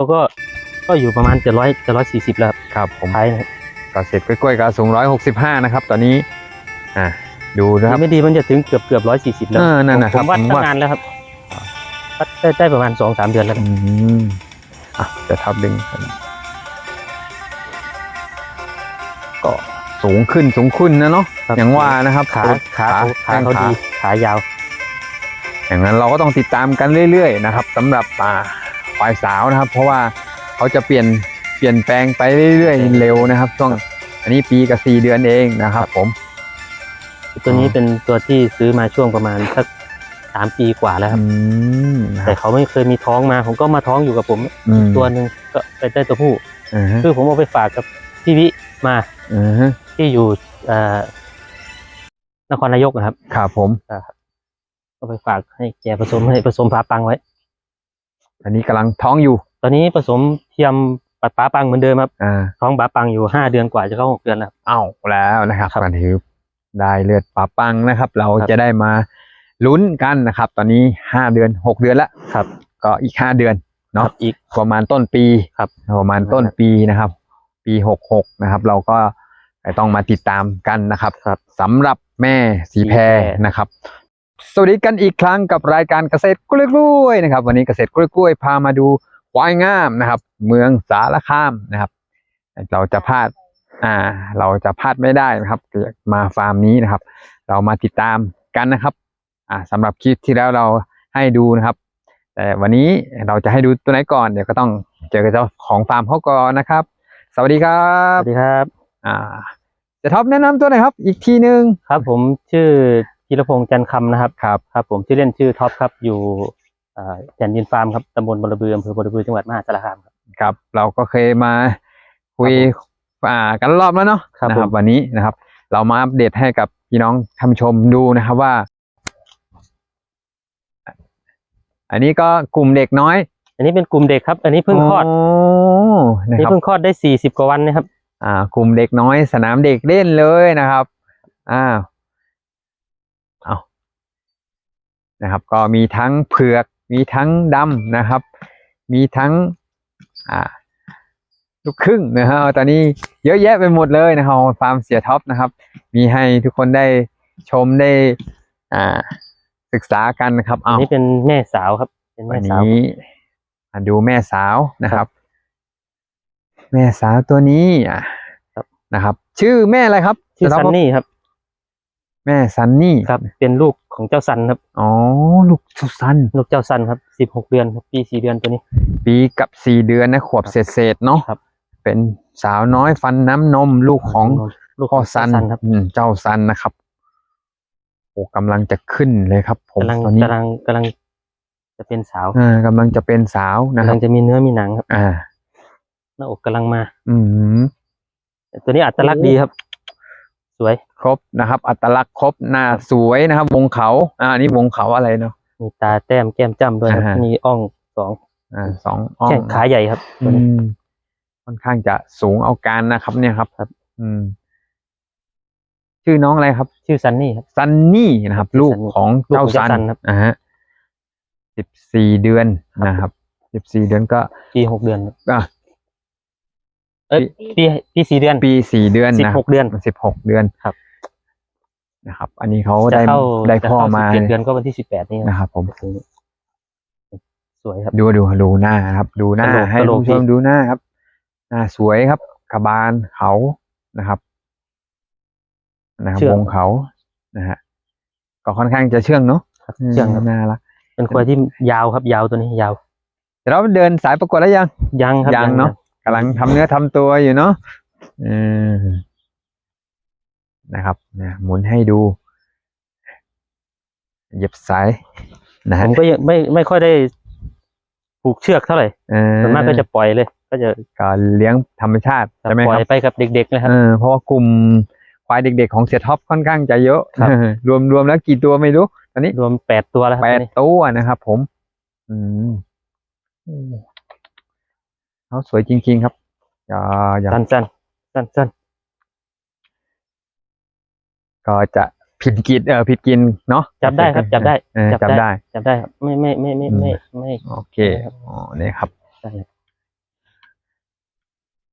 แล้วก็ก็อยู่ประมาณเจ็ดร้อยเจ็ดร้อยสี่สิบแล้วครับครับผมท้ายนะครับก็เสร็จกล้วยๆก็สูงร้อยหกสิบห้านะครับ ตอนนี้อ่าดูนะครับ ไม่ดีมันจะถึงเกือบเกือบร้อยสี่สิบแล้วเออนั่นน่ะผมครับวัดผมตั้ว่างนานแล้วครับวัดได้ได้ประมาณสองสามเดือนแล้วอืมอะจะทับดึงครับก็สูงขึ้นสูงขึ้นนะเนาะครับ อย่างว่านะครับขาขาเขาขาแข้งเขาดีขายาว อย่างนั้นเราก็ต้องติดตามกันเรื่อยๆนะครับสำหรับอ่า ควายสาวนะครับ เพราะว่าเขาจะเปลี่ยนเปลี่ยนแปลงไปเรื่อยๆเร็วนะครับ ช่วงอันนี้ปีกับสี่เดือนเองนะครับ ผม ตัวนี้เป็นตัวที่ซื้อมาช่วงประมาณสักสามปีกว่าแล้วคอืรับมนะคแต่รับเขาไม่เคยมีท้องมา ผมก็มาท้องอยู่กับผมอืมตัวหนึ่งก็ไปได้ตัวผู้อ่าฮะคือผมเอาไปฝากกับพี่วิมาอ่าฮะที่อยู่เอ่อนครนายกนะครับครับผมก็ไปฝากให้แกผสมให้ผสมปลาปังไว้ อันนี้กำลังท้องอยู่ ตอนนี้ผสมเทียมปลาปลาปังเหมือนเดิมครับอ่าท้องปลาปังอยู่ห้าเดือนกว่าจะเข้าหกเดือนแล้วเอาแล้วนะครับครับกันถือได้เลือดปลาปังนะครับ เราครับจะได้มาลุ้นกันนะครับ ตอนนี้ห้าเดือนหกเดือนละครับ ก็อีกห้าเดือนเนาะครับอีกประมาณต้นปีครับประมาณต้นปีนะครับ ปีหกหกนะครับ เราก็ต้องมาติดตามกันนะครับครับสำหรับแม่สีแพรสีแพรนะครับ สวัสดีกันอีกครั้งกับรายการเกษตรกล้วยๆนะครับ วันนี้เกษตรกล้วยๆพามาดูควายงามนะครับ เมืองสารคามนะครับ เราจะพลาดอ่า เราจะพลาดไม่ได้นะครับมาฟาร์มนี้นะครับ เรามาติดตามกันนะครับ อ่าสำหรับคลิปที่แล้วเราให้ดูนะครับ แต่วันนี้เราจะให้ดูตัวไหนก่อนเดี๋ยวก็ต้องเจอกับเจ้าของฟาร์มเขาก่อนนะครับ สวัสดีครัสบวัสดีครับ อ่าเจะท็อปแนะนำตัวหน่อยครับ อีกทีหนึ่งครับ ผมชื่อ ธีรพงษ์จันทร์คำนะครับครับครับ ผมชื่อเล่นชื่อท็อปครับอยู่เอ่อแผ่นดินฟาร์มครับตำบลบรบืออำเภอบรบือจังหวัดมหาสารคามครับครับ เราก็เคยมาคุยอ่ากันรอบแล้วเนาะครับนะผมวันนี้นะครับ เรามาอัปเดตให้กับพี่น้องท่านผู้ชมดูนะครับว่า อันนี้ก็กลุ่มเด็กน้อย อันนี้เป็นกลุ่มเด็กครับ อันนี้เพิ่งคลอดโนะนี่ครับเพิ่งคลอดได้สี่สิบกว่าวันนะครับ อ่า กลุ่มเด็กน้อยสนามเด็กเล่นเลยนะครับอ้าวเอา นะครับ ก็มีทั้งเผือกมีทั้งดำนะครับ มีทั้งอ่าลูกครึ่งนะฮะตอนนี้เยอะแยะไปหมดเลยนะครับฟาร์มเสียท็อปนะครับ มีให้ทุกคนได้ชมได้อ่าศึกษากันนะครับอันเอานี้เป็นแม่สาวครับ เป็นวัแม่นสาว นี้มาดูแม่สาวนะครับ แม่สาวตัวนี้อะครับ นะครับ ชื่อแม่อะไรครับชื่อจะซันรับนี่ครับ แม่ซันนี่ ครับ เป็นลูก ของเจ้าซันครับ อ๋อ ลูกสุซัน ลูกเจ้าซันครับสิบหกเดือนครับปีสี่เดือนตัวนี้ ปีกับสี่เดือนนะขวบครับเศษเศษๆเนาะครับ เป็นสาวน้อยฟันน้ำนมลูกของลูกพ่อของซันเจ้าครับอืมเจ้าซันนะครับโอ้กำลังจะขึ้นเลยครับ ผมกำลังตอนนี้กำลังกำลังจะเป็นสาวอ่ากำลังจะเป็นสาวนะกำคลัรับงจะมีเนื้อมีหนังครับ อ่าหน้าอกกำลังมา อืมตัวนี้อัตลักษณ์ดีครับ สวยครบนะครับ อัตลักษณ์ครบหน้าสวยนะครับวงเขาอ่าอันนี้วงเขาอะไรเนาะ มีตาแต้มแก้มจ้ำด้วยครับอ่าฮะ มีอ่องสองอ่าสองอ่องแข้งขาใหญ่ครับตัอืวนี้มค่อนข้างจะสูงเอาการนะครับ เนี่ยครับครับ อืม ชื่อน้องอะไรครับ ชื่อซันนี่ครับ ซันนี่นะครับชื่อลูกซันนี่ของลูกเจ้าของเจ้าซันซันครับอ่าฮะสิบสี่เดือนนะครับสิบสี่เดือนก็ ปีหกเดือนครับอะ เอ้ยปีปีสี่เดือนปีสี่เดือนสิบนะหกเดือน สิบหกเดือนครับ นะครับ อันนี้เขาจะได้เข้าได้จะพ่อเข้มาสิบเจ็ดเดือนก็วันที่สิบแปดนี่ครับนะครับ ผม สวยครับ ดูดูดูหน้าครับ ดูหน้ากะโหลกให้กะโหลผู้กชมดีดูหน้าครับ หน้าสวยครับกระบาลเขานะครับ นะครับเชื่องวงเขานะฮะก็ค่อนข้างจะเชื่องเนาะครับเชื่องครับ น่ารักเป็นควายที่ยาวครับยาวตัวนี้ยาว เดี๋ยวเราเดินสายประกวดแล้วยัง ยังครับยังเนอะ กำลังทำเนื้อทำตัวอยู่เนาะอืมนะครับนะหมุนให้ดูเหย็บสายนะผฮะมก็ยังไม่ไม่ค่อยได้ผูกเชือกเท่าไหร่เออส่วนมากก็จะปล่อยเลย ก็จะก็เลี้ยงธรรมชาติใช่ไหมปล่คอยรับไปกับเด็กๆนะครับเออเพราะว่ากลุ่มควายเด็ก ๆ ของเสียท็อปค่อนข้างจะเยอะครับรวมรวมแล้วกี่ตัวไม่รู้ ตอนนี้รวมแปดตัวแล้วครับแปตอดนนี้ตัวนะครับ ผม อืม เขาสวยจริงๆครับ อย่าอย่าสั้นสั้นสั้นสั้นก็จะผิดกินเออผิดกินเนาะจับได้ครับ จับได้เออจับได้ จับได้ครับไม่ไม่ไม่ไม่ไม่ไม่ไม่โอเคอ๋อเนี่ยครับได้ครับ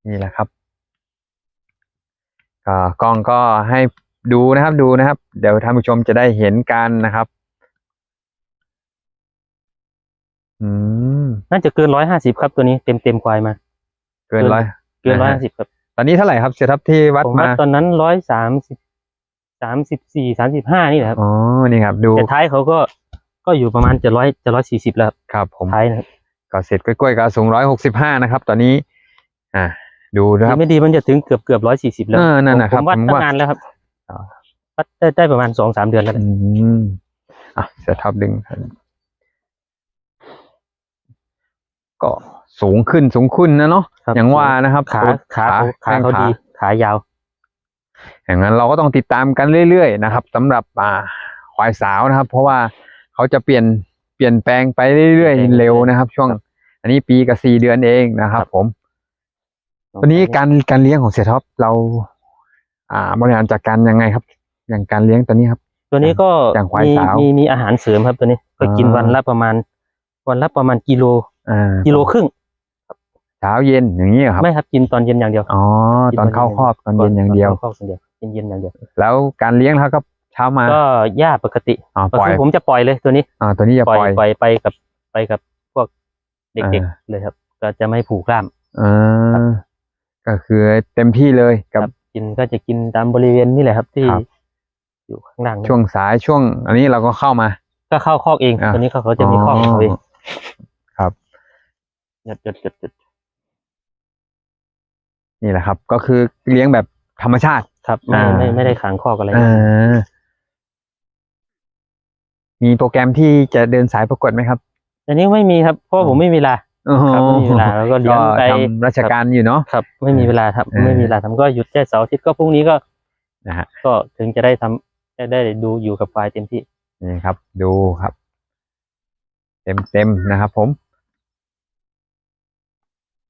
นี่แหละครับก็กล้องก็ให้ดูนะครับดูนะครับ เดี๋ยวท่านผู้ชมจะได้เห็นกันนะครับ อืมน่าจะเกินร้อยห้าสิบครับตัวนี้เต็มเต็มควายมา เกินร้อยเกินร้อยอ่าห้าฮะสิบครับตอนนี้เท่าไหร่ครับเสียทับที่วัดผมวัมาดตอนนั้นร้อยสามสิบสามสิบสี่สามสิบห้านี่แหละครับอ๋อนี่ครับ ดูแต่ท้ายเขาก็ก็อยู่ประมาณจะร้อยจะร้อยสี่สิบแล้วครับครับผมท้ายนะครับก็เสร็จกล้วยๆก็สูงร้อยหกสิบห้านะครับ ตอนนี้ อ่า ดูนะครับดีไม่ดีมันจะถึงเกือบเกือบร้อยสี่สิบแล้วเออนั่นน่ะผมผมวัดครับผมตั้ว่างนานแล้วครับวัดได้ได้ประมาณสองสามเดือนแล้วนะอืมอะเสียทับดึง ก็สูงขึ้นสูงขึ้นนะเนาะครับอย่างว่านะครับขาตัวขาเขาขาแข้งเขาดีขายาว อย่างนั้นเราก็ต้องติดตามกันเรื่อยๆนะครับสำหรับอ่าควายสาวนะครับ เพราะว่าเขาจะเปลี่ยนเปลี่ยนแปลงไปเรื่อยๆเร็วนะครับ ช่วง อันนี้ปีกับสี่เดือนเองนะครับ ผม วันนี้การการเลี้ยงของเสียท็อปเรา อ่าบริหารจัดการยังไงครับ อย่างการเลี้ยงตัวนี้ครับ ตัวนี้ก็อย่างควายมีสาวมีมีอาหารเสริมครับตัวนี้ ก็กินอ่า วันละประมาณ วันละประมาณกิโล อ่ากิโลครึ่งเช้าเย็นอย่างนี้เหรอครับ ไม่ครับกินตอนเย็นอย่างเดียวอ๋อตอนเข้าครอบตอนเย็นอย่างเดียวตนเข้าครอบอย่างเดียวเย็นเย็นๆอย่างเดียว แล้วการเลี้ยงเขาก็เช้ามาก็หญ้าปกติอ๋อก็ปล่อยคือผมจะปล่อยเลยตัวนี้อ่าตัวนี้จะปล่ปอยล่อยปล่อยไปกับไปกับพวกเด็กอ่าๆเลยครับ ก็จะไม่ผูกกล้ามอ่าก็คือเต็มที่เลยกับครับกินก็จะกินตามบริเวณนี่แหละครับที่ครับอยู่ข้างล่างนี่ช่วงสายช่วง อันนี้เราก็เข้ามา ก็เข้าคอกเองอ่าตัวนี้เขาเขาจะมีคอกของเขาเองครับ หยดหยดหยดหยดนี่แหละครับ ก็คือเลี้ยงแบบธรรมชาติ ครับไม่อ่า ไม่ไม่ได้ขังคอกอะไรอ่ามีโปรแกรมที่จะเดินสายประกวดไหมครับอันนี้ไม่มีครับเพราะว่าผมไม่มีเวลาครับไม่มีเวลาแล้วก็เลี้ยงไปทำราชการอยู่เนาะ ครับ ไม่มีเวลาทำเออ ไม่มีเวลาทำก็หยุดแค่เสาร์อาทิตย์ก็พรุ่งนี้ก็นะฮะ ก็ถึงจะได้ทำได้ได้ดูอยู่กับควายเต็มที่ นี่ครับ ดูครับ เต็มเต็มๆนะครับผม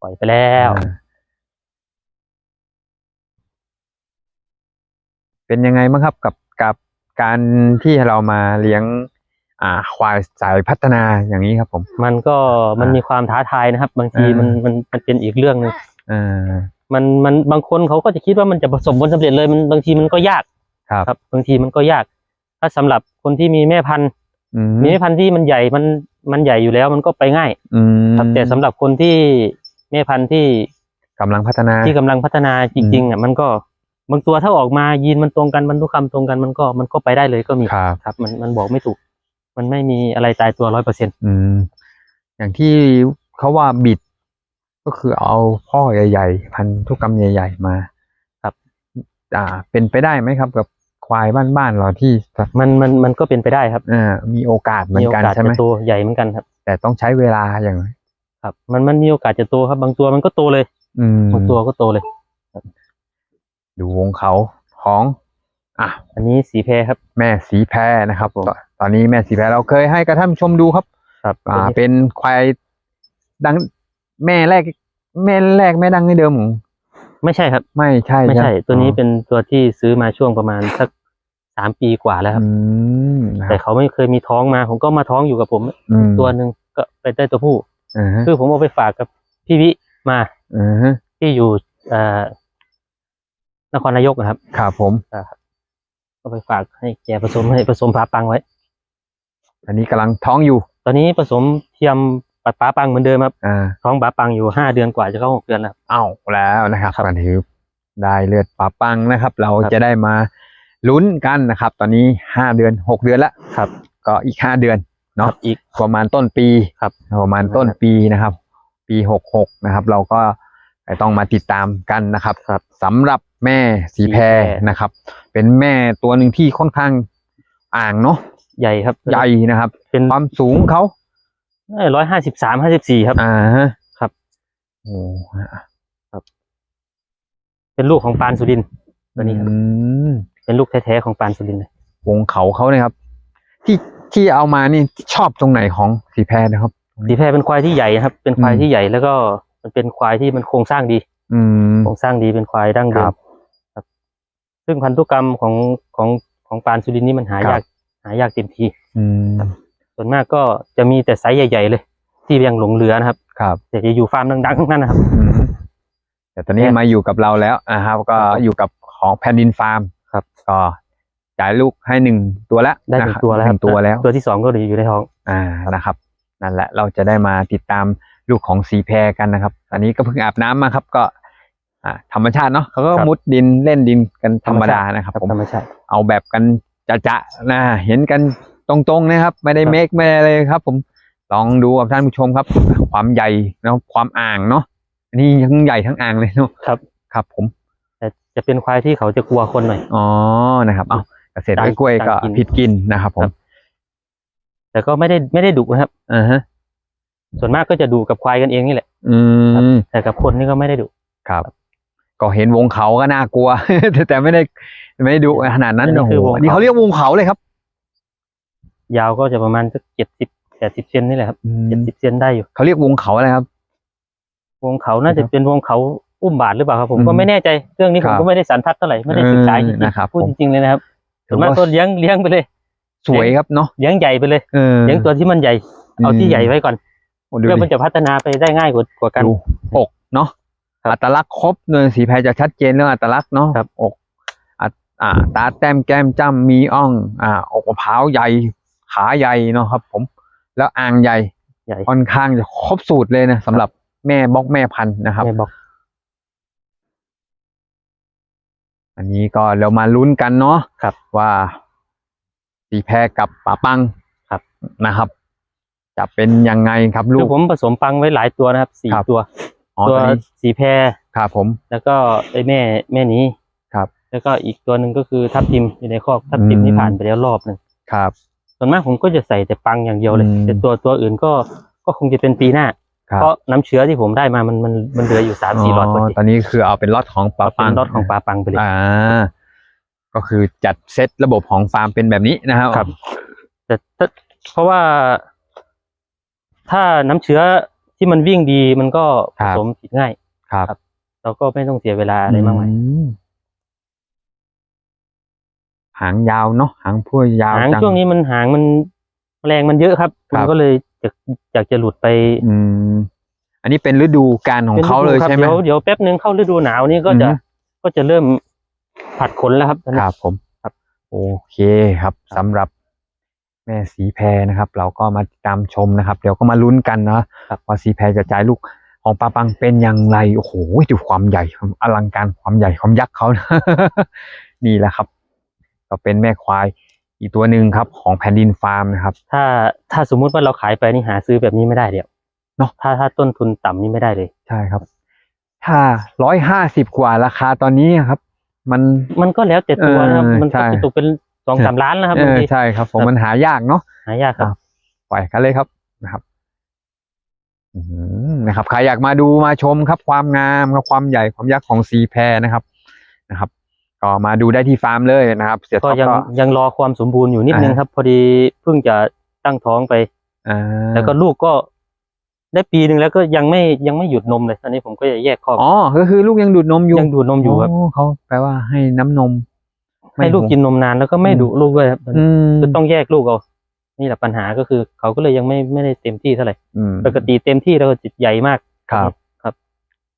ปล่อยไปแล้วอ่าเป็นยังไงบ้างครับกับกับการที่เรามาเลี้ยง อ่า ควายสายพัฒนาอย่างนี้ครับผม มันก็มันอ่ามีมีความท้าทายนะครับ บางทีอ่ามัมันมันมันเป็นอีกเรื่องหนึ่งอ่ามันมันบางคนเขาก็จะคิดว่ามันจะประสบผลสำเร็จเลยมันบางทีมันก็ยากครับครับบางทีมันก็ยาก ถ้าสำหรับคนที่มีแม่พันธุ์อืมมีแม่พันธุ์ที่มันใหญ่มันมันใหญ่อยู่แล้วมันก็ไปง่ายอืมครับแต่สำหรับคนที่ แม่พันธุ์ที่กำลังพัฒนา ที่กำลังพัฒนาจริงๆอะมันก็บางตัวถ้าออกมายีนมันตรงกันบรรทุกคำตรงกันมันก็มันก็ไปได้เลยก็มีครับ ครับ มันมันบอกไม่ถูก มันไม่มีอะไรตายตัวร้อยเปอร์เซ็นต์อืม อย่างที่เขาว่าบิด ก็คือเอาพ่อใหญ่ๆ พันธุกรรมใหญ่ ๆ มาครับ อ่า เป็นไปได้ไหมครับ กับควายบ้านๆเราที่มันมันมันก็เป็นไปได้ครับอ่ามีโอกาสเหมือมีนโอกันกาสใช่ไหมจะโตใหญ่เหมือนกันครับ แต่ต้องใช้เวลาอย่าง ครับ มันมันมีโอกาสจะโตครับ บางตัวมันก็โตเลย อืมบางตัวก็โตเลย ดูวงเขาของ อะ อันนี้สีแพรครับ แม่สีแพรนะครับตอนตอนนี้แม่สีแพรเราเคยให้กระท่านผู้ชมดูครับ ครับอ่าตัวนี้เป็นควายดังแม่แรก แม่แรกแม่ดังในเดิมของไม่ใช่ครับ ไม่ใช่ไม่ใช่หตัวนี้เป็นตัวที่ซื้อมาช่วงประมาณสักสามปีกว่าแล้วครับ อืมนะคแต่รับเขาไม่เคยมีท้องมา ผมก็มาท้องอยู่กับผม อืมตัวหนึ่งก็ไปได้ตัวผู้อ่าฮะ คือผมเอาไปฝากกับพี่วิมาอ่าฮะที่อยู่เอ่อนครนายกนะครับครับผมก็ไปฝากให้แกผสมให้ผสมปลาปังไว้ อันนี้กำลังท้องอยู่ ตอนนี้ผสมเทียมปัดปลาปังเหมือนเดิมครับอ่าท้องปลาปังอยู่ห้าเดือนกว่าจะเข้าหกเดือนแล้วเอาแล้วนะครับครับก็ถือได้เลือดปลาปังนะครับ เราครับจะได้มาลุ้นกันนะครับ ตอนนี้ห้าเดือนหกเดือนแล้วครับ ก็อีกห้าเดือน เนาะครับอีกประมาณต้นปีครับประมาณต้นปีนะครับ ปีหกหกนะครับ เราก็ต้องมาติดตามกันนะครับครับสำหรับแม่สีแพรสีแพรนะครับ เป็นแม่ตัวหนึ่งที่ค่อนข้างอ่างเนาะใหญ่ครับ ใหญ่นะครับ เป็นความสูงเขาร้อยห้าสิบสามห้าสิบสี่ครับ อ่าฮะครับโอ้เป็นลูกของปานสุรินทร์ตัวนี้ครับอืมเป็นลูกแท้ๆของปานสุรินทร์เลยวงเขาเขาเนี่ยครับ ที่ ที่เอามานี่ชอบตรงไหนของสีแพรนะครับ สีแพรเป็นควายที่ใหญ่นะครับ เป็นควายอืมที่ใหญ่แล้วก็มันเป็นควายที่มันโครงสร้างดี อืมโครงสร้างดีเป็นควายดั้งเดิครัมบครับ ซึ่งพันธุกรรมของของของปานสุรินทร์นี่มันหาครับยากหายากเต็มทีอืมส่วนมากก็จะมีแต่ไซส์ใหญ่ๆเลย ที่ยังหลงเหลือนะครับครับแต่จะอยู่ฟาร์มดังๆทั้งนั้นนะครับอืมแต่ตอนนี้เนี่ยมาอยู่กับเราแล้วนะครับ ก็ครับอยู่กับของแผ่นดินฟาร์มครับก็ จ่ายลูกให้หนึ่งตัวแล้วได้หนึ่ะงครับตัวแล้วหครันึ่บงตัวแล้ว ตัวที่สองก็อยู่ในท้อง อ่านะครับ นั่นแหละเราจะได้มาติดตามลูกของสีแพรกันนะครับ อันนี้ก็เพิ่งอาบน้ำมาครับ ก็อ่าธรรมชาติเนาะเขาก็ครับมุดดินเล่นดินกันธรรมดานะครับครับผมธรรมชาติเอาแบบกันจะจะๆนะเห็นกันตรงๆนะครับ ไม่ได้ครับเมคไม่ได้เลยครับ ผมลองดูกับท่านผู้ชมครับ ความใหญ่แล้วความอ่างเนาะอันนี้ทั้งใหญ่ทั้งอ่างเลยเนาะครับ ครับผมแต่จะเป็นควายที่เขาจะกลัวคนหน่อยอ๋อนะครับ เอา เกษตรต่างกล้วยๆก็ต่างกินผิดกินนะครับผครัมบแต่ก็ไม่ได้ไม่ได้ดุนะครับอ่าฮะ ส่วนมากก็จะดุกับควายกันเองนี่แหละ อืมแต่กับคนนี่ก็ไม่ได้ดุครับ ก็เห็นวงเขาก็น่ากลัว แต่แต่ไม่ได้ไม่ได้ดูขนาดนั้นอันนี้โอ้โหคือวงเขาอันนี่เขาเรียกวงเขาเลยครับ ยาวก็จะประมาณสักเจ็ดสิบแปดสิบเซนนี่แหละครับอืมเจ็ดสิบเซนได้อยู่เขาเรียกวงเขาอะไรครับ วงเขาน่าจะเป็นวงเขาอุ้มบาทหรือเปล่าครับผมอืมก็ไม่แน่ใจเรื่องนี้คผรัมบก็ไม่ได้สันทัดเท่าไหร่ไม่ได้ศึกษาจริงเออนะครับๆพูดผมจริงๆเลยนะครับถื ส่อวนมากว่าก็เลี้ยงเลี้ยงไปเลย สวยครับเนาะเลี้ยงใหญ่ไปเลยเออเลี้ยงตัวที่มันใหญ่ เอาที่ใหญ่ไว้ก่อนโอ้ดูเพื่อดิมันจะพัฒนาไปได้ง่ายกว่ากว่ากันดูอกเนาะครับอัตลักษณ์ครบเนินสีแพรจะชัดเจนเรื่องอัตลักษณ์เนาะครับอกอัตอ่า ตาแต้มแก้มจ้ำมีอ่อง อ่า อกมะพร้าวใหญ่ ขาใหญ่เนาะครับ ผม แล้วอ่างใหญ่ใหญ่ค่อนข้างจะครบสูตรเลยนะสำหรับแม่บล็อกแม่พันธุ์นะครับ แม่บ อกอันนี้ก็เรามาลุ้นกันเนาะครับ ว่าสีแพรกับป่าปังครับนะครับ จะเป็นยังไงครับลูคืก อผมผสมปังไว้หลายตัวนะครับสี่ครับ ตัว อ๋อตัวตอนนี้สีแพรครับผม แล้วก็ไอ้แม่แม่นี้ครับแล้วก็อีกตัวหนึ่งก็คือทับทิมอยู่ในคอกทับทิมอืม นี่ผ่านไปแล้วรอบหนึ่งครับ ส่วนมากผมก็จะใส่แต่ปังอย่างเดียวเลย อืม แต่ตัวตัวอื่นก็ก็คงจะเป็นปีหน้าครับ เพราะน้ำเชื้อที่ผมได้มามันมันมันเหลืออยู่สามสี่หลอดพอดีตอนนี้คือเอาเป็นล็อตของปลาเอาเป็ปังนรอดของปลาปังไปเลยอ่าก็คือจัดเซตระบบของฟาร์มเป็นแบบนี้นะครับครับแต่ถ้าเพราะว่า ถ้าน้ำเชื้อที่มันวิ่งดีมันก็ผสมผิดง่ายครับครับเราก็ไม่ต้องเสียเวลาอะไรมากมายอืหางยาวเนาะหางพุ่ยยาวหางจังช่วงนี้มันหางมันแรงมันเยอะครับครับมันก็เลยจะอยากจะหลุดไปอืมอันนี้เป็นฤดูการของเขาเลยป็นฤดูครับใช่ไหมเดี๋ยวเดี๋ยวแป๊บนึงเข้าฤดูหนาวนี่ก็จะอือฮึก็จะเริ่มผัดขนแล้วครับตอนคนี้รับผมครับ โอเคครับสำหรับแม่สีแพรนะครับ เราก็มาติดตามชมนะครับ เดี๋ยวก็มาลุ้นกันนะครับว่าสีแพรจะจ่ายลูกของปลาปังเป็นอย่างไรโอ้โหดูความใหญ่ความอลังการความใหญ่ความยักษ์เขานะนี่แหละครับ ก็เป็นแม่ควาย อีกตัวหนึ่งครับของแผ่นดินฟาร์มนะครับ ถ้าถ้าสมมุติว่าเราขายไปนี่หาซื้อแบบนี้ไม่ได้เดี๋ยวเนอะถ้าถ้าต้นทุนต่ำนี่ไม่ได้เลย ใช่ครับ ถ้าร้อยห้าสิบกว่าราคาตอนนี้ครับ มันมันก็แล้วแต่ตัวนะครับเออมันใช่ก็จะตกเป็นสองสามล้านนะครับเอบางอทีใช่ครับ ผมครับมันหายากเนาะหายากครับปล่อยกันเลยครับนะครับอืมนะครับใครอยากมาดูมาชมครับความงามครับความใหญ่ความยักษ์ของซีแพรนะครับนะครับ ก็มาดูได้ที่ฟาร์มเลยนะครับ เสียก็ท็อปยังก็ยังรอความสมบูรณ์อยู่นิดนึงอ่าครับ พอดีเพิ่งจะตั้งท้องไป อ่าแล้วก็ลูกก็ได้ปีหนึ่งแล้วก็ยังไม่ยังไม่หยุดนมเลยตอนนี้ผมก็จะแยกคอกอ๋อก็คือลูกยังดูดนมอยู่ยังดูดนมอยู่ครับเขาแปลว่าให้น้ำนมให้ลูกกินนมนานแล้วก็ไม่อืมดุลูกด้วยครับอืมคือต้องแยกลูกเอานี่แหละปัญหาก็คือเขาก็เลยยังไม่ไม่ได้เต็มที่เท่าไหร่อืมปกติเต็มที่แล้วก็จิตใหญ่มาก ครับ ครับ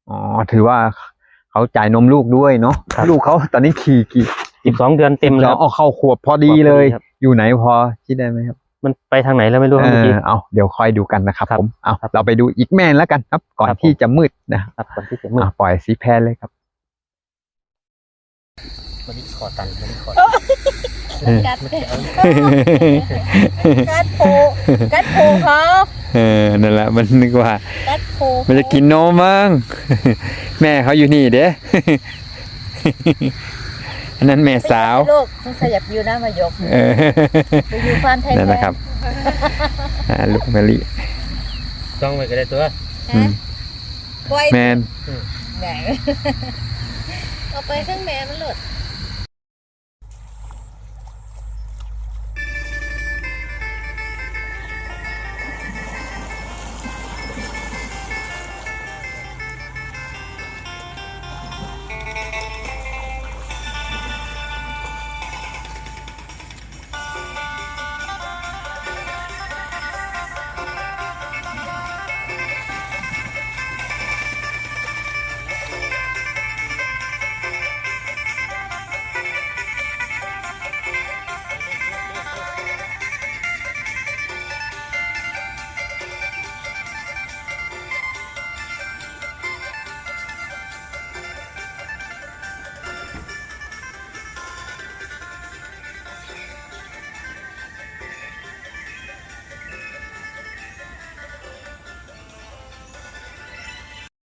อ๋อถือว่า เขาจ่ายนมลูกด้วยเนาะครับ ลูกเขาตอนนี้ขี่กี่สิบสองเดือนเต็มแล้แล้ววเอาเข้าขวบพอดีเลย ครับ อยู่ไหนพอคิดได้ไหมครับมันไปทางไหนแล้วไม่รู้ครับเอเมื่อกี้ อเอาเดี๋ยวคอยดูกันนะครับ ครับผมเอาครับเราไปดูอีกแม่นแล้วกันครับ ก่อนครับผม ที่จะมืดนะครับก่อนที่จะมืดอะปล่อยสีแพรเลยครับวันนี้ขอตันวันนี้ขอกัดกัดโพกัดโพเขา เออนั่นแหละมันนึกว่ากัดโพมันจะกินนมมั้ง แม่เขาอยู่นี่เด้ อันนั้นแม่สาว ลูกต้องขยับอยู่นะมายกเออไปอยู่ฟาร์มไทยนั่นนะครับอ่าลูกมะลิจ้องไว้ก็ได้ตัว อืมปล่อยแมน แหนเอาไปเครื่องแม่มันหลุด